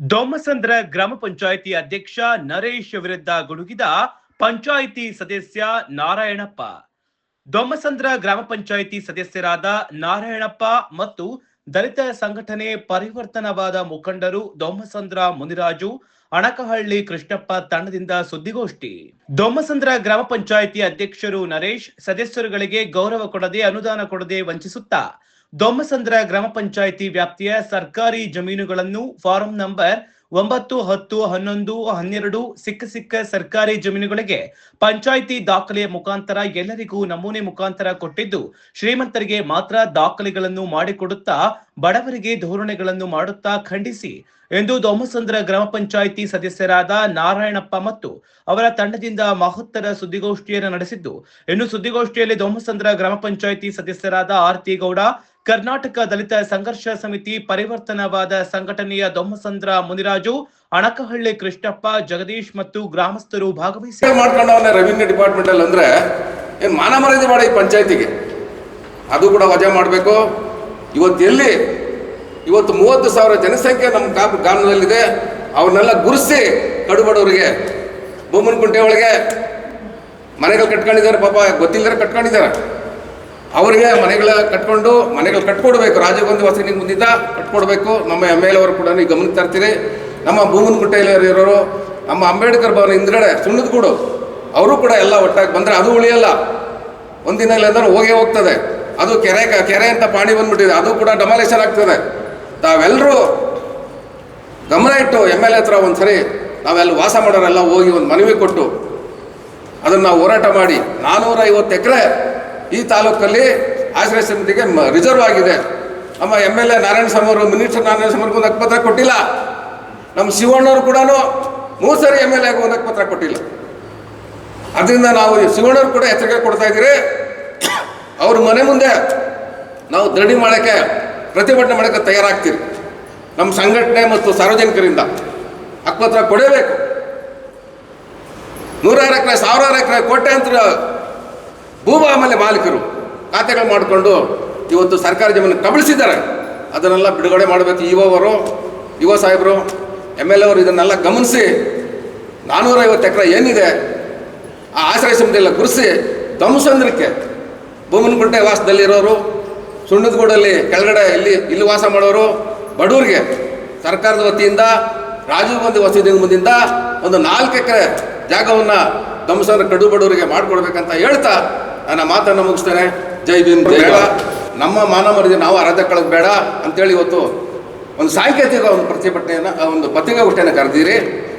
ದೊಮ್ಮಸಂದ್ರ ಗ್ರಾಮ ಪಂಚಾಯಿತಿ ಅಧ್ಯಕ್ಷ ನರೇಶ್ ವಿರುದ್ಧ ಗುಡುಗಿದ ಪಂಚಾಯಿತಿ ಸದಸ್ಯ ನಾರಾಯಣಪ್ಪ. ದೊಮ್ಮಸಂದ್ರ ಗ್ರಾಮ ಪಂಚಾಯಿತಿ ಸದಸ್ಯರಾದ ನಾರಾಯಣಪ್ಪ ಮತ್ತು ದಲಿತ ಸಂಘಟನೆ ಪರಿವರ್ತನವಾದ ಮುಖಂಡರು ದೊಮ್ಮಸಂದ್ರ ಮುನಿರಾಜು, ಅಣಕಹಳ್ಳಿ ಕೃಷ್ಣಪ್ಪ ತಂಡದಿಂದ ಸುದ್ದಿಗೋಷ್ಠಿ. ದೊಮ್ಮಸಂದ್ರ ಗ್ರಾಮ ಪಂಚಾಯಿತಿ ಅಧ್ಯಕ್ಷರು ನರೇಶ್ ಸದಸ್ಯರುಗಳಿಗೆ ಗೌರವ ಕೊಡದೆ ಅನುದಾನ ಕೊಡದೆ ವಂಚಿಸುತ್ತಾ ದೊಮ್ಮಸಂದ್ರ ಗ್ರಾಮ ಪಂಚಾಯಿತಿ ವ್ಯಾಪ್ತಿಯ ಸರ್ಕಾರಿ ಜಮೀನುಗಳನ್ನು ಫಾರಂ ನಂಬರ್ ಒಂಬತ್ತು, ಹತ್ತು, ಹನ್ನೊಂದು, ಹನ್ನೆರಡು ಸಿಕ್ಕ ಸಿಕ್ಕ ಸರ್ಕಾರಿ ಜಮೀನುಗಳಿಗೆ ಪಂಚಾಯಿತಿ ದಾಖಲೆಯ ಮುಖಾಂತರ ಎಲ್ಲರಿಗೂ ನಮೂನೆ ಮುಖಾಂತರ ಕೊಟ್ಟಿದ್ದು, ಶ್ರೀಮಂತರಿಗೆ ಮಾತ್ರ ದಾಖಲೆಗಳನ್ನು ಮಾಡಿಕೊಡುತ್ತಾ, ಬಡವರಿಗೆ ಧೋರಣೆಗಳನ್ನು ಮಾಡುತ್ತಾ ಖಂಡಿಸಿ ಎಂದು ದೊಮ್ಮಸಂದ್ರ ಗ್ರಾಮ ಪಂಚಾಯಿತಿ ಸದಸ್ಯರಾದ ನಾರಾಯಣಪ್ಪ ಮತ್ತು ಅವರ ತಂಡದಿಂದ ಮಹತ್ತರ ಸುದ್ದಿಗೋಷ್ಠಿಯನ್ನು ನಡೆಸಿದ್ದು. ಇನ್ನು ಸುದ್ದಿಗೋಷ್ಠಿಯಲ್ಲಿ ದೊಮ್ಮಸಂದ್ರ ಗ್ರಾಮ ಪಂಚಾಯಿತಿ ಸದಸ್ಯರಾದ ಆರ್ತಿ ಗೌಡ ಕರ್ನಾಟಕ ದಲಿತ ಸಂಘರ್ಷ ಸಮಿತಿ ಪರಿವರ್ತನವಾದ ಸಂಘಟನೆಯ ದೊಮ್ಮಸಂದ್ರ ಮುನಿರಾಜು, ಅಣಕಹಳ್ಳಿ ಕೃಷ್ಣಪ್ಪ, ಜಗದೀಶ್ ಮತ್ತು ಗ್ರಾಮಸ್ಥರು ಭಾಗವಹಿಸಿ ಮಾಡ್ಕೊಂಡವನ್ನ ರೆವಿನ್ಯೂ ಡಿಪಾರ್ಟ್ಮೆಂಟ್ ಅಲ್ಲಿ ಅಂದ್ರೆ ಏನು ಮಾನ ಮರ್ಯಾದೆ ಮಾಡಿ ಈ ಪಂಚಾಯತಿಗೆ. ಅದು ಕೂಡ ವಜಾ ಮಾಡಬೇಕು. ಇವತ್ತು ಎಲ್ಲಿ ಇವತ್ತು ಮೂವತ್ತು ಸಾವಿರ ಜನಸಂಖ್ಯೆ ನಮ್ಮ ಗ್ರಾಮದಲ್ಲಿದೆ. ಅವ್ರನ್ನೆಲ್ಲ ಗುರುಸಿ ಕಡುಬಡವರಿಗೆ, ಬೊಮ್ಮನಕುಂಟೆ ಒಳಗೆ ಮನೆಗಳು ಕಟ್ಕೊಂಡಿದ್ದಾರೆ ಪಾಪ ಗೊತ್ತಿಲ್ಲದ್ರೆ ಕಟ್ಕೊಂಡಿದ್ದಾರೆ. ಅವರಿಗೆ ಮನೆಗಳ ಕಟ್ಕೊಂಡು, ಮನೆಗಳು ಕಟ್ಕೊಡ್ಬೇಕು. ರಾಜೀವ್ ವಸತಿ ಮುಂದಿದ್ದ ಕಟ್ಕೊಡ್ಬೇಕು. ನಮ್ಮ ಎಂ ಎಲ್ ಅವರು ಕೂಡ ನೀವು ಗಮನಕ್ಕೆ ತರ್ತೀರಿ. ನಮ್ಮ ಭೂಮನಕುಂಟೆಯಲ್ಲಿ ಇರೋರು, ನಮ್ಮ ಅಂಬೇಡ್ಕರ್ ಭವನ ಹಿಂದ್ಗಡೆ ಸುಣ್ಣದ ಕೂಡು ಅವರು ಕೂಡ ಎಲ್ಲ ಒಟ್ಟಾಗಿ ಬಂದರೆ ಅದು ಉಳಿಯಲ್ಲ. ಒಂದಿನ ಇಲ್ಲ ಅಂದ್ರೆ ಹೋಗೇ ಹೋಗ್ತದೆ. ಅದು ಕೆರೆ ಕೆರೆ ಅಂತ ಪಾಣಿ ಬಂದ್ಬಿಟ್ಟಿದೆ. ಅದು ಕೂಡ ಡಮಾಲೇಷನ್ ಆಗ್ತದೆ. ತಾವೆಲ್ಲರೂ ಗಮನ ಇಟ್ಟು ಎಂ ಎಲ್ ಎ ಹತ್ರ ಒಂದು ಸರಿ ನಾವೆಲ್ಲ ವಾಸ ಮಾಡೋರೆಲ್ಲ ಹೋಗಿ ಒಂದು ಮನವಿ ಕೊಟ್ಟು ಅದನ್ನು ನಾವು ಹೋರಾಟ ಮಾಡಿ. ನಾನ್ನೂರ ಐವತ್ತು ಎಕರೆ ಈ ತಾಲೂಕಲ್ಲಿ ಆಶ್ರಯ ಸಮಿತಿಗೆ ರಿಸರ್ವ್ ಆಗಿದೆ. ನಮ್ಮ M L A Narayana Swamy minister Narayana Swamy ಒಂದು ಪತ್ರ ಕೊಟ್ಟಿಲ್ಲ. ನಮ್ಮ ಶಿವಣ್ಣವರು ಕೂಡ ಮೂರು ಸಾರಿ ಎಂ ಎಲ್ ಎಗೆ ಒಂದು ಪತ್ರ ಕೊಟ್ಟಿಲ್ಲ. ಅದರಿಂದ ನಾವು ಶಿವಣ್ಣವ್ರು ಕೂಡ ಎಚ್ಚರಿಕೆ ಕೊಡ್ತಾ ಇದ್ದೀರಿ. ಅವ್ರ ಮನೆ ಮುಂದೆ ನಾವು ಧರಣಿ ಮಾಡೋಕ್ಕೆ, ಪ್ರತಿಭಟನೆ ಮಾಡೋಕ್ಕೆ ತಯಾರಾಗ್ತೀರಿ. ನಮ್ಮ ಸಂಘಟನೆ ಮತ್ತು ಸಾರ್ವಜನಿಕರಿಂದ ಹಕ್ಕುಪತ್ರ ಕೊಡಬೇಕು. ನೂರಾರು ಎಕರೆ, ಸಾವಿರಾರು ಎಕರೆ ಕೋಟ್ಯಾಂತರ ಭೂಭಾಮಲೆ ಮಾಲೀಕರು ಖಾತೆಗಳು ಮಾಡಿಕೊಂಡು ಇವತ್ತು ಸರ್ಕಾರಿ ಜಮೀನು ಕಬಳಿಸಿದ್ದಾರೆ. ಅದನ್ನೆಲ್ಲ ಬಿಡುಗಡೆ ಮಾಡಬೇಕು ಇವರು ಯುವ ಸಾಹೇಬರು, ಎಂ ಎಲ್ ಎ ಅವರು ಇದನ್ನೆಲ್ಲ ಗಮನಿಸಿ ನಾನ್ನೂರೈವತ್ತು ಎಕರೆ ಏನಿದೆ, ಆ ಆಶ್ರಯ ಸಮಿತಿಯೆಲ್ಲ ಗುರುಸಿ ಧ್ವಂಸಂದ್ರಕ್ಕೆ ಬೊಮ್ಮನಗುಡ್ಡೆ ವಾಸದಲ್ಲಿರೋರು, ಸುಣ್ಣದಗೂಡಲ್ಲಿ ಕೆಳಗಡೆ ಇಲ್ಲಿ ಇಲ್ಲಿ ವಾಸ ಮಾಡೋರು ಬಡವರಿಗೆ ಸರ್ಕಾರದ ವತಿಯಿಂದ, ರಾಜೀವ್ ಗಾಂಧಿ ವಸತಿ ಮುಂದಿಂದ ಒಂದು ನಾಲ್ಕು ಎಕರೆ ಜಾಗವನ್ನು ಧ್ವಂಸಂದ್ರ ಕಡು ಬಡವರಿಗೆ ಮಾಡಿಕೊಡ್ಬೇಕಂತ ಹೇಳ್ತಾ ನನ್ನ ಮಾತನ್ನು ಮುಗಿಸ್ತೇನೆ. ಜೈ ಭೀಮ್ ಜೈ ಬೇಡ. ನಮ್ಮ ಮಾನ ಮರ್ಯಾದೆ ನಾವು ಆರಾಧ್ಯ ಕಳೆದು ಬೇಡ ಅಂತೇಳಿ ಇವತ್ತು ಒಂದು ಸಾಂಕೇತಿಕ ಒಂದು ಪ್ರತಿಭಟನೆಯನ್ನು ಒಂದು ಪತ್ರಿಕಾಗೋಷ್ಠಿಯನ್ನು ಕರೆದಿರಿ.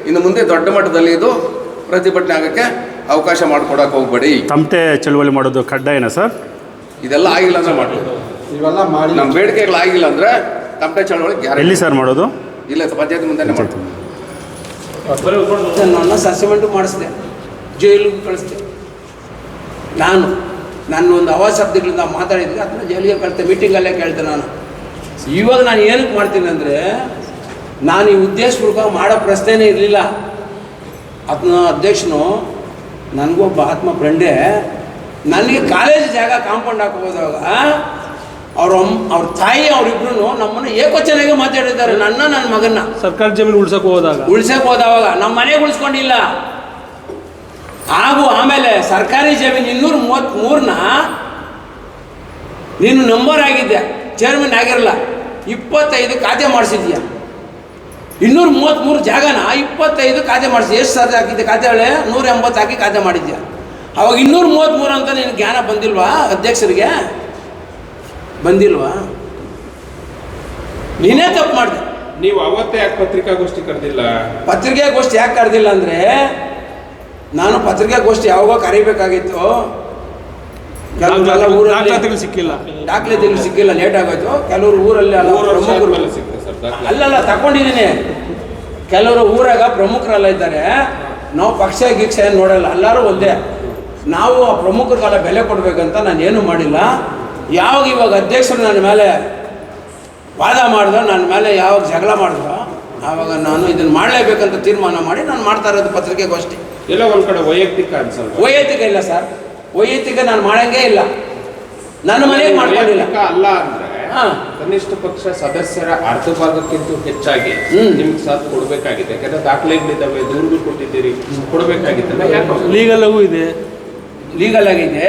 ಇನ್ನು ಮುಂದೆ ದೊಡ್ಡ ಮಟ್ಟದಲ್ಲಿ ಇದು ಪ್ರತಿಭಟನೆ ಆಗೋಕ್ಕೆ ಅವಕಾಶ ಮಾಡಿಕೊಡಕ್ಕೆ ಹೋಗ್ಬೇಡಿ. ತಮಟೆ ಚಳುವಳಿ ಮಾಡೋದು ಕಡ್ಡಾಯನ ಸರ್? ಇದೆಲ್ಲ ಆಗಿಲ್ಲ ಅಂದರೆ ಮಾಡೋದು ಇವೆಲ್ಲ ಮಾಡಿ ನಮ್ಮ ಬೇಡಿಕೆಗಳಾಗಿಲ್ಲ ಅಂದರೆ ತಮಟೆ ಚಳುವಳಿ ಎಲ್ಲಿ ಸರ್ ಮಾಡೋದು? ಇಲ್ಲ ಪಂಚಾಯತ್ ಮುಂದೆ ಮಾಡ್ತೀವಿ. ನನ್ನ ಸಸ್ಪೆಂಡು ಮಾಡಿಸಿದೆ. ಜೈಲು ಕಳಿಸ್ದೆ. ನಾನು ನನ್ನ ಒಂದು ಅವಾಶಬ್ದಗಳಿಂದ ಮಾತಾಡಿದ್ರೆ ಅದನ್ನ ಜೈಲಿಗೆ ಕೇಳ್ತೆ ಮೀಟಿಂಗಲ್ಲೇ ಕೇಳ್ತೆ ನಾನು. ಇವಾಗ ನಾನು ಏನಕ್ಕೆ ಮಾಡ್ತೀನಿ ಅಂದರೆ ನಾನು ಈ ಉದ್ದೇಶಪೂರ್ವಕ ಮಾಡೋ ಪ್ರಶ್ನೆನೇ ಇರಲಿಲ್ಲ. ಅದನ್ನ ಅಧ್ಯಕ್ಷನು ನನಗೊಬ್ಬ ಆತ್ಮ ಫ್ರೆಂಡೇ ನನಗೆ ಕಾಲೇಜ್ ಜಾಗ ಕಾಂಪೌಂಡ್ ಹಾಕೋದಾಗ ಹೋದಾಗ ಅವ್ರ ಅವ್ರ ತಾಯಿ ಅವರಿಬ್ರು ನಮ್ಮನ್ನು ಚೆನ್ನಾಗಿ ಮಾತಾಡಿದ್ದಾರೆ ನನ್ನ ನನ್ನ ಮಗನ್ನ. ಸರ್ಕಾರಿ ಜಮೀನು ಉಳ್ಸಕ್ ಹೋದಾಗ. ಉಳ್ಸಕ್ ಹೋದವಾಗ ನಮ್ಮ ಮನೆಗೆ ಉಳಿಸ್ಕೊಂಡಿಲ್ಲ. ಹಾಗೂ ಆಮೇಲೆ ಸರ್ಕಾರಿ ಜಮೀನು ಇನ್ನೂರ ಮೂವತ್ತ್ಮೂರನ್ನ ನೀನು ನಂಬರ್ ಆಗಿದ್ದೆ ಚೇರ್ಮನ್ ಆಗಿರಲ್ಲ ಇಪ್ಪತ್ತೈದು ಖಾತೆ ಮಾಡಿಸಿದ್ಯಾ? ಇನ್ನೂರ ಮೂವತ್ತ್ಮೂರು ಜಾಗನ ಇಪ್ಪತ್ತೈದು ಖಾತೆ ಮಾಡಿಸಿ ಎಷ್ಟು ಸಾಧ್ಯ ಹಾಕಿದ್ದೆ ಖಾತೆ ಒಳ್ಳೆ ನೂರ ಎಂಬತ್ತು ಹಾಕಿ ಖಾತೆ ಮಾಡಿದ್ಯಾ? ಅವಾಗ ಇನ್ನೂರ ಮೂವತ್ತ್ಮೂರು ಅಂತ ನಿನ್ನ ಜ್ಞಾನ ಬಂದಿಲ್ವಾ ಅಧ್ಯಕ್ಷರಿಗೆ? ಬಂದಿಲ್ವಾ? ನೀನೇ ತಪ್ಪು ಮಾಡಿದೆ. ನೀವು ಅವತ್ತೇ ಯಾಕೆ ಪತ್ರಿಕಾಗೋಷ್ಠಿ ಕರೆದಿಲ್ಲ? ಪತ್ರಿಕಾಗೋಷ್ಠಿ ಯಾಕೆ ಕರೆದಿಲ್ಲ ಅಂದರೆ ನಾನು ಪತ್ರಿಕಾಗೋಷ್ಠಿ ಯಾವಾಗ ಕರಿಬೇಕಾಗಿತ್ತು. ಕೆಲವ್ರೆಲ್ಲ ಊರಲ್ಲಿ ದಾಖಲಾತಿಗಳು ಸಿಕ್ಕಿಲ್ಲ. ದಾಖಲಾತಿಗಳು ಸಿಕ್ಕಿಲ್ಲ ಲೇಟ್ ಆಗೋಯ್ತು. ಕೆಲವರು ಊರಲ್ಲಿ. ಅಲ್ಲಲ್ಲ ತಗೊಂಡಿದ್ದೀನಿ. ಕೆಲವರು ಊರಾಗ ಪ್ರಮುಖರೆಲ್ಲ ಇದ್ದಾರೆ. ನಾವು ಪಕ್ಷ ಗೀಕ್ಷ ಏನು ನೋಡಲ್ಲ ಎಲ್ಲರೂ ಒಂದೇ. ನಾವು ಆ ಪ್ರಮುಖರಿಗೆಲ್ಲ ಬೆಲೆ ಕೊಡಬೇಕಂತ ನಾನು ಏನೂ ಮಾಡಿಲ್ಲ. ಯಾವಾಗ ಇವಾಗ ಅಧ್ಯಕ್ಷರು ನನ್ನ ಮೇಲೆ ವಾದ ಮಾಡಿದ್ರು ನನ್ನ ಮೇಲೆ ಯಾವಾಗ ಜಗಳ ಮಾಡಿದ್ರು ಆವಾಗ ನಾನು ಇದನ್ನು ಮಾಡಲೇಬೇಕಂತ ತೀರ್ಮಾನ ಮಾಡಿ ನಾನು ಮಾಡ್ತಾ ಇರೋದು ಪತ್ರಿಕೆಗೋಷ್ಠಿ ಎಲ್ಲ ಒಂದು ಕಡೆ ವೈಯಕ್ತಿಕ ಅನ್ಸಲ್ಲ ವೈಯಕ್ತಿಕ ಇಲ್ಲ ಸರ್. ವೈಯಕ್ತಿಕ ನಾನು ಮಾಡಂಗೇ ಇಲ್ಲ. ನನ್ನ ಮನೆಗೆ ಮಾಡ್ಕೊಂಡಿಲ್ಲ. ಅಲ್ಲ ಅಂದ್ರೆ ಹಾ. ಕನಿಷ್ಠ ಪಕ್ಷ ಸದಸ್ಯರ ಅರ್ಧ ಭಾಗಕ್ಕಿಂತ ಹೆಚ್ಚಾಗಿ ಹ್ಮ್. ನಿಮ್ಗೆ ಸಾಥ್ ಕೊಡಬೇಕಾಗಿದೆ. ಯಾಕಂದ್ರೆ ದಾಖಲೆಗಳಿದ್ದಾವೆ ದೂರುಗಳು ಕೊಟ್ಟಿದ್ದೀರಿ ಕೊಡ್ಬೇಕಾಗಿತ್ತಲ್ಲ ಯಾಕೆ ಲೀಗಲ್ ಆಗೂ ಇದೆ. ಲೀಗಲ್ ಆಗಿದೆ.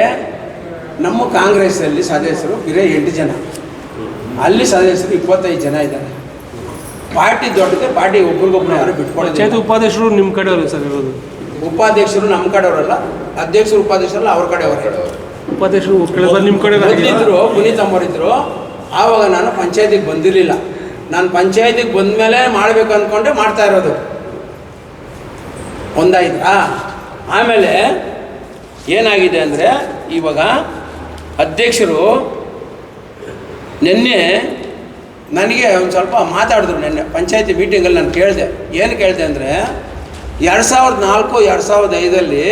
ನಮ್ಮ ಕಾಂಗ್ರೆಸ್ಸಲ್ಲಿ ಸದಸ್ಯರು ಬಿರೇ ಎಂಟು ಜನ. ಅಲ್ಲಿ ಸದಸ್ಯರು ಇಪ್ಪತ್ತೈದು ಜನ ಇದ್ದಾರೆ. ಪಾರ್ಟಿ ದೊಡ್ಡದೆ ಪಾರ್ಟಿ ಒಬ್ರಿಗೊಬ್ರು ಯಾರು ಪಂಚಾಯತ್ ಬಿಟ್ಕೊಳ್ಳೋದು ಉಪಾಧ್ಯಕ್ಷರು ನಿಮ್ಮ ಕಡೆ ಅವರು ಸರ್ ಇರೋದು. ಉಪಾಧ್ಯಕ್ಷರು ನಮ್ಮ ಕಡೆಯವರಲ್ಲ ಅಧ್ಯಕ್ಷರು ಉಪಾಧ್ಯಕ್ಷರಲ್ಲ ಅವ್ರ ಕಡೆಯವರು. ಉಪಾಧ್ಯಕ್ಷರು ಕೆಳಗೆ ನಿಮ್ಮ ಕಡೆ ಮೊದಲಿದ್ರು ಪುನೀತ್ ಅಮ್ಮರಿದ್ರು ಆವಾಗ ನಾನು ಪಂಚಾಯತಿಗೆ ಬಂದಿರಲಿಲ್ಲ. ನಾನು ಪಂಚಾಯತಿಗೆ ಬಂದಮೇಲೆ ಮಾಡಬೇಕು ಅಂದ್ಕೊಂಡೆ ಮಾಡ್ತಾ ಇರೋದು. ಒಂದಾಯ್ತಾ? ಆಮೇಲೆ ಏನಾಗಿದೆ ಅಂದರೆ ಇವಾಗ ಅಧ್ಯಕ್ಷರು ನಿನ್ನೆ ನನಗೆ ಒಂದು ಸ್ವಲ್ಪ ಮಾತಾಡಿದ್ರು ನಿನ್ನೆ, ಪಂಚಾಯತಿ ಮೀಟಿಂಗಲ್ಲಿ ನಾನು ಕೇಳಿದೆ. ಏನು ಕೇಳಿದೆ ಅಂದರೆ, ಎರಡು ಸಾವಿರದ ನಾಲ್ಕು, ಎರಡು ಸಾವಿರದ ಐದಲ್ಲಿ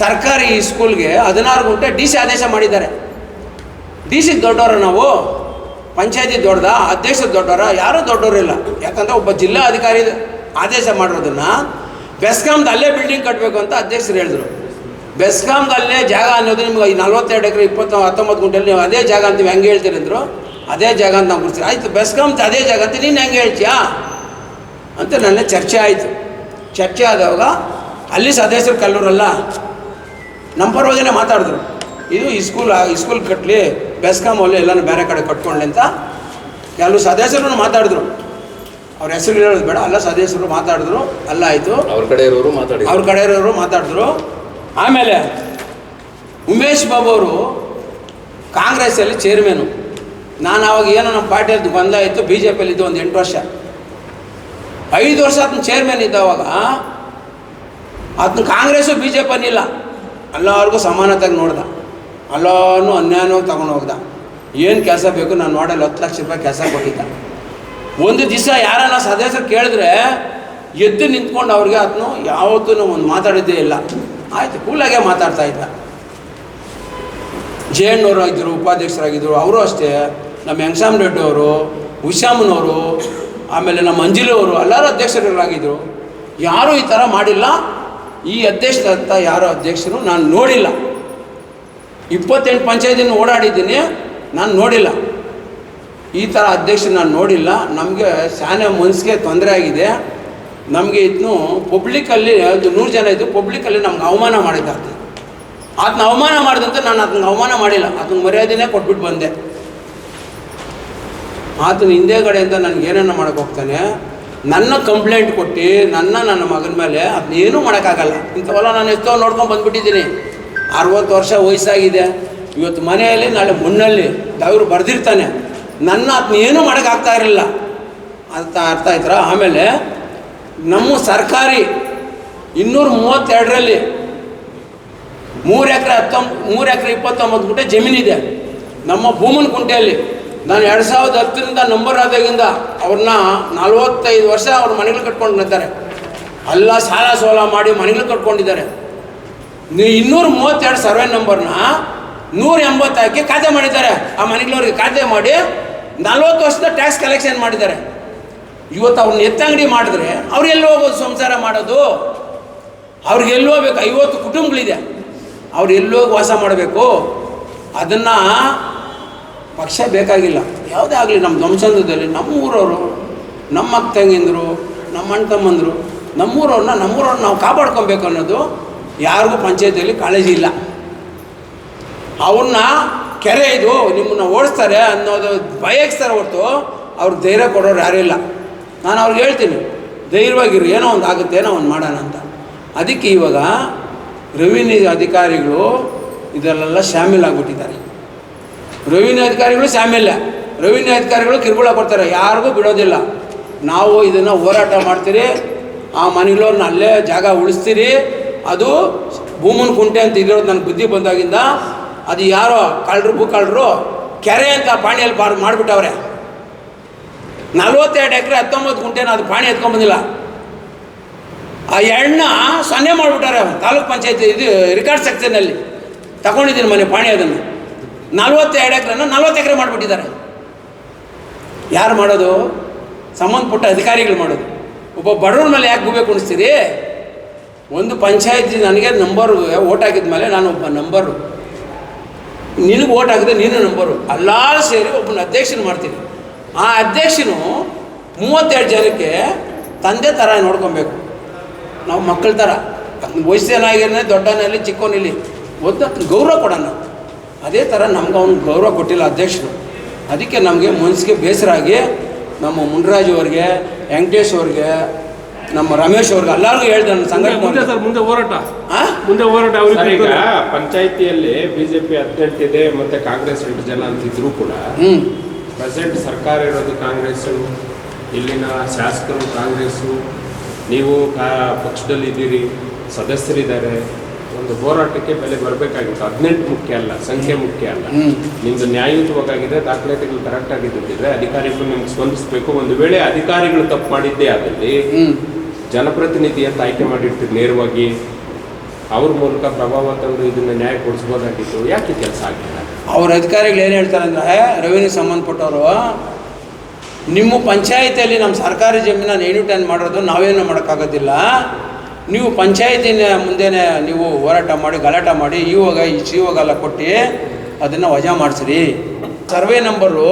ಸರ್ಕಾರಿ ಸ್ಕೂಲ್ಗೆ ಹದಿನಾರು ಗುಂಟೆ ಡಿ ಸಿ ಆದೇಶ ಮಾಡಿದ್ದಾರೆ. ಡಿ ಸಿ ದೊಡ್ಡವರು ನಾವು, ಪಂಚಾಯತಿ ದೊಡ್ಡದ, ಅಧ್ಯಕ್ಷ ದೊಡ್ಡವರ, ಯಾರೂ ದೊಡ್ಡವರಿಲ್ಲ ಯಾಕಂದರೆ ಒಬ್ಬ ಜಿಲ್ಲಾ ಅಧಿಕಾರಿ ಆದೇಶ ಮಾಡಿರೋದನ್ನು ಬೆಸ್ಕಾಮ್ದು ಅಲ್ಲೇ ಬಿಲ್ಡಿಂಗ್ ಕಟ್ಟಬೇಕು ಅಂತ ಅಧ್ಯಕ್ಷರು ಹೇಳಿದ್ರು. ಬೆಸ್ಕಾಮ್ದು ಅಲ್ಲೇ ಜಾಗ ಅನ್ನೋದು ನಿಮ್ಗೆ ಈ ನಲ್ವತ್ತೆರಡು ಎಕರೆ, ಇಪ್ಪತ್ತು ಹತ್ತೊಂಬತ್ತು ಗುಂಟೆಯಲ್ಲಿ ನೀವು ಅದೇ ಜಾಗ ಅಂತೀವಿ ಹೆಂಗೆ ಹೇಳ್ತೀರಿ ಅಂದರು? ಅದೇ ಜಾಗ ಅಂತ ನಾವು ಕೊಡ್ತೀರಿ ಆಯಿತು ಅದೇ ಜಾಗ ಅಂತ ನೀನು ಹೆಂಗೆ ಹೇಳ್ತೀಯಾ? ಅಂತ ನನ್ನ ಚರ್ಚೆ ಆಯಿತು. ಚರ್ಚೆ ಆದಾಗ ಅಲ್ಲಿ ಸದಸ್ಯರು ಕಲ್ಲೂರಲ್ಲ ನಮ್ಮ ಪರವಾಗಿನೇ ಮಾತಾಡಿದ್ರು. ಇದು ಈ ಸ್ಕೂಲ್ ಈ ಸ್ಕೂಲ್ ಕಟ್ಟಲಿ ಬೆಸ್ಕಾಮ್ ಅಲ್ಲಿ ಎಲ್ಲನೂ ಬೇರೆ ಕಡೆ ಕಟ್ಕೊಳ್ಳಿ ಅಂತ ಕೆಲವು ಸದಸ್ಯರು ಮಾತಾಡಿದ್ರು. ಅವ್ರ ಹೆಸರು ಹೇಳೋದು ಬೇಡ ಅಲ್ಲ ಸದಸ್ಯರು ಮಾತಾಡಿದ್ರು ಅಲ್ಲ ಆಯಿತು. ಅವ್ರ ಕಡೆ ಇರೋರು ಮಾತಾಡಿ ಅವ್ರ ಕಡೆಯವರು ಮಾತಾಡಿದ್ರು. ಆಮೇಲೆ ಉಮೇಶ್ ಬಾಬು ಅವರು ಕಾಂಗ್ರೆಸ್ಸಲ್ಲಿ ಚೇರ್ಮನು ನಾನು ಅವಾಗ ಏನೋ ನಮ್ಮ ಪಾರ್ಟಿಯಲ್ಲಿ ಬಂದ ಇತ್ತು ಬಿ ಜೆ ಪಿಯಲ್ಲಿ ಇದ್ದು ಒಂದು ಎಂಟು ವರ್ಷ. ಐದು ವರ್ಷ ಆತನ ಚೇರ್ಮನ್ ಇದ್ದ ಅವಾಗ ಆತನ ಕಾಂಗ್ರೆಸ್ಸು ಬಿ ಜೆ ಪಿ ಅನ್ನಿಲ್ಲ. ಎಲ್ಲರಿಗೂ ಸಮಾನತೆಗೆ ನೋಡ್ದ. ಎಲ್ಲನೂ ಅನ್ಯಾಯವಾಗಿ ತಗೊಂಡು ಹೋಗ್ದ. ಏನು ಕೆಲಸ ಬೇಕು ನಾನು ನೋಡಲ್ಲಿ ಹತ್ತು ಲಕ್ಷ ರೂಪಾಯಿ ಕೆಲಸ ಕೊಟ್ಟಿದ್ದ. ಒಂದು ದಿವಸ ಯಾರನ್ನ ಸದಸ್ಯರು ಕೇಳಿದ್ರೆ ಎದ್ದು ನಿಂತ್ಕೊಂಡು ಅವ್ರಿಗೆ ಅದನ್ನು ಯಾವತ್ತೂ ಒಂದು ಮಾತಾಡಿದ್ದೇ ಇಲ್ಲ. ಆಯಿತು, ಕೂಲಾಗೆ ಮಾತಾಡ್ತಾ ಇದ್ದ. ಜಯಣ್ಣವರು ಆಗಿದ್ದರು ಉಪಾಧ್ಯಕ್ಷರಾಗಿದ್ದರು ಅವರು ಅಷ್ಟೇ. ನಮ್ಮ ಹೆಂಗಸಾಮ್ ರೆಡ್ಡಿ ಅವರು ಹುಶ್ಯಾಮನವರು ಆಮೇಲೆ ನಮ್ಮ ಅಂಜಲಿಯವರು ಎಲ್ಲರೂ ಅಧ್ಯಕ್ಷರುಗಳಾಗಿದ್ದರು ಯಾರೂ ಈ ಥರ ಮಾಡಿಲ್ಲ. ಈ ಅಧ್ಯಕ್ಷರಂತ ಯಾರೋ ಅಧ್ಯಕ್ಷರು ನಾನು ನೋಡಿಲ್ಲ. ಇಪ್ಪತ್ತೆಂಟು ಪಂಚಾಯತಿನ ಓಡಾಡಿದ್ದೀನಿ, ನಾನು ನೋಡಿಲ್ಲ. ಈ ಥರ ಅಧ್ಯಕ್ಷ ನಾನು ನೋಡಿಲ್ಲ. ನಮಗೆ ಶಾನೆ ಮನಸ್ಸಿಗೆ ತೊಂದರೆ ಆಗಿದೆ. ನಮಗೆ ಇದನ್ನು ಪಬ್ಲಿಕಲ್ಲಿ ಅದು ನೂರು ಜನ ಇದ್ದು ಪಬ್ಲಿಕಲ್ಲಿ ನಮ್ಗೆ ಅವಮಾನ ಮಾಡಿದ್ದಾರೆ. ಆತನ ಅವಮಾನ ಮಾಡಿದಂತೆ ನಾನು ಅದನ್ನ ಅವಮಾನ ಮಾಡಿಲ್ಲ. ಅದನ್ನ ಮರ್ಯಾದೆನೇ ಕೊಟ್ಬಿಟ್ಟು ಬಂದೆ. ಆತನ ಹಿಂದೆಗಡೆಯಿಂದ ನನಗೆ ಏನನ್ನ ಮಾಡೋಕೆ ಹೋಗ್ತಾನೆ, ನನ್ನ ಕಂಪ್ಲೇಂಟ್ ಕೊಟ್ಟು ನನ್ನ ನನ್ನ ಮಗನ ಮೇಲೆ ಅದನ್ನೇನೂ ಮಾಡೋಕ್ಕಾಗಲ್ಲ. ಇಂಥವೆಲ್ಲ ನಾನು ಎಷ್ಟೋ ನೋಡ್ಕೊಂಡು ಬಂದುಬಿಟ್ಟಿದ್ದೀನಿ. ಅರವತ್ತು ವರ್ಷ ವಯಸ್ಸಾಗಿದೆ. ಇವತ್ತು ಮನೆಯಲ್ಲಿ, ನಾಳೆ ಮಣ್ಣಲ್ಲಿ ದೇವರು ಬರೆದಿರ್ತಾನೆ. ನನ್ನ ಅದನ್ನೇನು ಮಾಡೋಕ್ಕಾಗ್ತಾ ಇರಲಿಲ್ಲ. ಅಂತ ಅರ್ಥ ಆಯ್ತರ? ಆಮೇಲೆ ನಮ್ಮ ಸರ್ಕಾರಿ ಇನ್ನೂರ ಮೂವತ್ತೆರಡರಲ್ಲಿ ಮೂರು ಎಕರೆ ಹತ್ತೊಂಬ, ಮೂರು ಎಕರೆ ಇಪ್ಪತ್ತೊಂಬತ್ತು ಗುಂಟೆ ಜಮೀನಿದೆ. ನಮ್ಮ ಭೂಮನ್ ಕುಂಟೆಯಲ್ಲಿ. ನಾನು ಎರಡು ಸಾವಿರದ ಹತ್ತರಿಂದ ನಂಬರ್ ಆದಾಗಿಂದ ಅವ್ರನ್ನ ನಲ್ವತ್ತೈದು ವರ್ಷ ಅವ್ರ ಮನೆಗಳು ಕಟ್ಕೊಂಡು ನಿಂತಾರೆ ಅಲ್ಲ, ಸಾಲ ಸೋಲ ಮಾಡಿ ಮನೆಗಳು ಕಟ್ಕೊಂಡಿದ್ದಾರೆ. ಇನ್ನೂರ ಮೂವತ್ತೆರಡು ಸರ್ವೆ ನಂಬರ್ನ ನೂರ ಎಂಬತ್ತು ಹಾಕಿ ಖಾತೆ ಮಾಡಿದ್ದಾರೆ. ಆ ಮನೆಗಳವ್ರಿಗೆ ಖಾತೆ ಮಾಡಿ ನಲ್ವತ್ತು ವರ್ಷದ ಟ್ಯಾಕ್ಸ್ ಕಲೆಕ್ಷನ್ ಮಾಡಿದ್ದಾರೆ. ಇವತ್ತು ಅವ್ರನ್ನ ಎತ್ತಂಗಡಿ ಮಾಡಿದ್ರೆ ಅವ್ರು ಎಲ್ಲಿ ಹೋಗೋದು ಸಂಸಾರ ಮಾಡೋದು? ಅವ್ರಿಗೆ ಎಲ್ಲಿ ಹೋಗ್ಬೇಕು? ಐವತ್ತು ಕುಟುಂಬಗಳಿದೆ. ಅವ್ರು ಎಲ್ಲಿ ಹೋಗಿ ವಾಸ ಮಾಡಬೇಕು? ಅದನ್ನು ಪಕ್ಷ ಬೇಕಾಗಿಲ್ಲ. ಯಾವುದೇ ಆಗಲಿ ನಮ್ಮ ಧ್ವಂಸಂದದಲ್ಲಿ ನಮ್ಮೂರವರು, ನಮ್ಮ ಅಕ್ಕ ತಂಗಿಂದರು, ನಮ್ಮ ಅಣ್ಣ ತಮ್ಮಂದರು, ನಮ್ಮೂರವ್ರನ್ನ ನಮ್ಮೂರವ್ರನ್ನ ನಾವು ಕಾಪಾಡ್ಕೊಬೇಕು ಅನ್ನೋದು ಯಾರಿಗೂ ಪಂಚಾಯತಿಯಲ್ಲಿ ಕಾಳಜಿ ಇಲ್ಲ. ಅವನ್ನ ಕೆರೆ ಇದು, ನಿಮ್ಮನ್ನ ಓಡಿಸ್ತಾರೆ ಅನ್ನೋದು ಬಯಸ್ತಾರೆ ಹೊರತು ಅವ್ರು ಧೈರ್ಯ ಕೊಡೋರು ಯಾರೂ ಇಲ್ಲ. ನಾನು ಅವ್ರಿಗೆ ಹೇಳ್ತೀನಿ, ಧೈರ್ಯವಾಗಿರು, ಏನೋ ಒಂದು ಆಗುತ್ತೆ, ಏನೋ ಒಂದು ಮಾಡೋಣ ಅಂತ. ಅದಕ್ಕೆ ಇವಾಗ ರೆವಿನ್ಯೂ ಅಧಿಕಾರಿಗಳು ಇದರಲ್ಲೆಲ್ಲ ಶಾಮೀಲಾಗ್ಬಿಟ್ಟಿದ್ದಾರೆ ರೆವಿನ್ಯೂ ಅಧಿಕಾರಿಗಳು ಶಾಮಿಲ್ಲ ರೆವಿನ್ಯೂ ಅಧಿಕಾರಿಗಳು ಕಿರುಕುಳ ಕೊಡ್ತಾರೆ. ಯಾರಿಗೂ ಬಿಡೋದಿಲ್ಲ. ನಾವು ಇದನ್ನು ಹೋರಾಟ ಮಾಡ್ತೀರಿ. ಆ ಮನೆಗಳವ್ರನ್ನ ಅಲ್ಲೇ ಜಾಗ ಉಳಿಸ್ತೀರಿ. ಅದು ಭೂಮನ್ ಕುಂಟೆ ಅಂತ ಇರೋದು ನನಗೆ ಬುದ್ಧಿ ಬಂದಾಗಿಂದ ಅದು ಯಾರೋ ಕಳ್ಳರು ಭೂಕಳ್ಳರು ಕೆರೆ ಅಂತ ಪಾಣಿಯಲ್ಲಿ ಬಾರ್ ಮಾಡಿಬಿಟ್ಟವ್ರೆ. ನಲ್ವತ್ತೆರಡು ಎಕರೆ ಹತ್ತೊಂಬತ್ತು ಕುಂಟೆನ ಅದು ಪಾಣಿ ಎತ್ಕೊಂಬಂದಿಲ್ಲ ಆ ಎಣ್ಣ ಸೊನ್ನೆ ಮಾಡಿಬಿಟ್ಟಾರೆ ತಾಲೂಕ್ ಪಂಚಾಯತಿ ಇದು ರಿಕಾರ್ಡ್ ಸೆಕ್ಷನಲ್ಲಿ ತಗೊಂಡಿದ್ದೀನಿ ಮನೆ ಪಾಣಿ ಅದನ್ನು. ನಲ್ವತ್ತೆರಡು ಎಕರೆನ ನಲ್ವತ್ತು ಎಕರೆ ಮಾಡಿಬಿಟ್ಟಿದ್ದಾರೆ. ಯಾರು ಮಾಡೋದು? ಸಂಬಂಧಪಟ್ಟ ಅಧಿಕಾರಿಗಳು ಮಾಡೋದು. ಒಬ್ಬ ಬಡವ್ರ ಮೇಲೆ ಯಾಕೆ ಗೂಬೆ ಕುಣಿಸ್ತೀರಿ? ಒಂದು ಪಂಚಾಯತಿ ನನಗೆ ನಂಬರ್ ಓಟ್ ಹಾಕಿದ ಮೇಲೆ ನಾನು ಒಬ್ಬ ನಂಬರು. ನಿನಗೆ ಓಟ್ ಹಾಕಿದ್ರೆ ನೀನು ನಂಬರು. ಅಲ್ಲಾರು ಸೇರಿ ಒಬ್ಬನ ಅಧ್ಯಕ್ಷನ ಮಾಡ್ತೀನಿ. ಆ ಅಧ್ಯಕ್ಷನು ಮೂವತ್ತೆರಡು ಜನಕ್ಕೆ ತಂದೆ ಥರ ನೋಡ್ಕೊಬೇಕು. ನಾವು ಮಕ್ಕಳ ಥರ ವಯಸ್ಸೇನಾಗಿರನೇ ದೊಡ್ಡನಲ್ಲಿ ಚಿಕ್ಕವನಲ್ಲಿ ಒದ್ದ ಗೌರವ ಕೊಡೋಣ. ಅದೇ ಥರ ನಮ್ಗೆ ಅವ್ನು ಗೌರವ ಕೊಟ್ಟಿಲ್ಲ ಅಧ್ಯಕ್ಷರು. ಅದಕ್ಕೆ ನಮಗೆ ಮನಸ್ಸಿಗೆ ಬೇಸರ ಆಗಿ ನಮ್ಮ ಮುನ್ರಾಜ್ ಅವ್ರಿಗೆ ವೆಂಕಟೇಶ್ ಅವ್ರಿಗೆ ನಮ್ಮ ರಮೇಶ್ ಅವ್ರಿಗೆ ಎಲ್ಲರಿಗೂ ಹೇಳ್ದೆ ನನ್ನ ಮುಂದೆ ಮುಂದೆ ಸಂಘಟನೆ ಸರ್ ಮುಂದೆ ಹೋರಾಟ. ಮುಂದೆ ಹೋರಾಟ ಅವ್ರಿಗೆ ಈಗ ಪಂಚಾಯತಿಯಲ್ಲಿ ಬಿಜೆಪಿ ಹದಿನೆಂಟು ಇದೆ ಮತ್ತೆ ಕಾಂಗ್ರೆಸ್ ಎಂಟು ಜನ ಅಂತಿದ್ರು ಕೂಡ. ಹ್ಞೂ ಪ್ರೆಸೆಂಟ್ ಸರ್ಕಾರ ಇರೋದು ಕಾಂಗ್ರೆಸ್ ಇಲ್ಲಿನ ಶಾಸಕರು ಕಾಂಗ್ರೆಸ್ ನೀವು ಕಾ ಪಕ್ಷದಲ್ಲಿದ್ದೀರಿ ಸದಸ್ಯರಿದ್ದಾರೆ. ಒಂದು ಹೋರಾಟಕ್ಕೆ ಬೆಲೆ ಬರಬೇಕಾಗಿತ್ತು. ಹದಿನೆಂಟು ಮುಖ್ಯ ಅಲ್ಲ ಸಂಖ್ಯೆ ಮುಖ್ಯ ಅಲ್ಲ. ನಿಮ್ದು ನ್ಯಾಯಯುತವಾಗಿದೆ ದಾಖಲಾತಿಗಳು ಕರೆಕ್ಟ್ ಆಗಿದ್ದಿದ್ರೆ ಅಧಿಕಾರಿಗಳು ನಿಮ್ಗೆ ಸ್ಪಂದಿಸಬೇಕು. ಒಂದು ವೇಳೆ ಅಧಿಕಾರಿಗಳು ತಪ್ಪು ಮಾಡಿದ್ದೇ ಆದಲ್ಲಿ ಜನಪ್ರತಿನಿಧಿ ಅಂತ ಆಯ್ಕೆ ಮಾಡಿರ್ತೀರಿ ನೇರವಾಗಿ. ಅವ್ರ ಮೂಲಕ ಪ್ರಭಾವ ತಂದು ಇದನ್ನ ನ್ಯಾಯ ಕೊಡಿಸ್ಬೋದಾಗಿತ್ತು. ಯಾಕೆ ಕೆಲಸ ಆಗಿಲ್ಲ? ಅವ್ರ ಅಧಿಕಾರಿಗಳು ಏನು ಹೇಳ್ತಾರೆ ಅಂದರೆ ರೆವಿನ್ಯೂ ಸಂಬಂಧಪಟ್ಟವರು ನಿಮ್ಮ ಪಂಚಾಯಿತಿಯಲ್ಲಿ ನಮ್ಮ ಸರ್ಕಾರಿ ಜಮೀನನ್ನು ಏನು ಟೈನ್ ಮಾಡೋದು ನಾವೇನು ಮಾಡೋಕ್ಕಾಗೋದಿಲ್ಲ. ನೀವು ಪಂಚಾಯತಿನ ಮುಂದೆನೇ ನೀವು ಹೋರಾಟ ಮಾಡಿ, ಗಲಾಟೆ ಮಾಡಿ ಇವಾಗ ಈ ಸಿ ಎಲ್ಲ ಕೊಟ್ಟು ಅದನ್ನು ವಜಾ ಮಾಡಿಸ್ರಿ. Survey number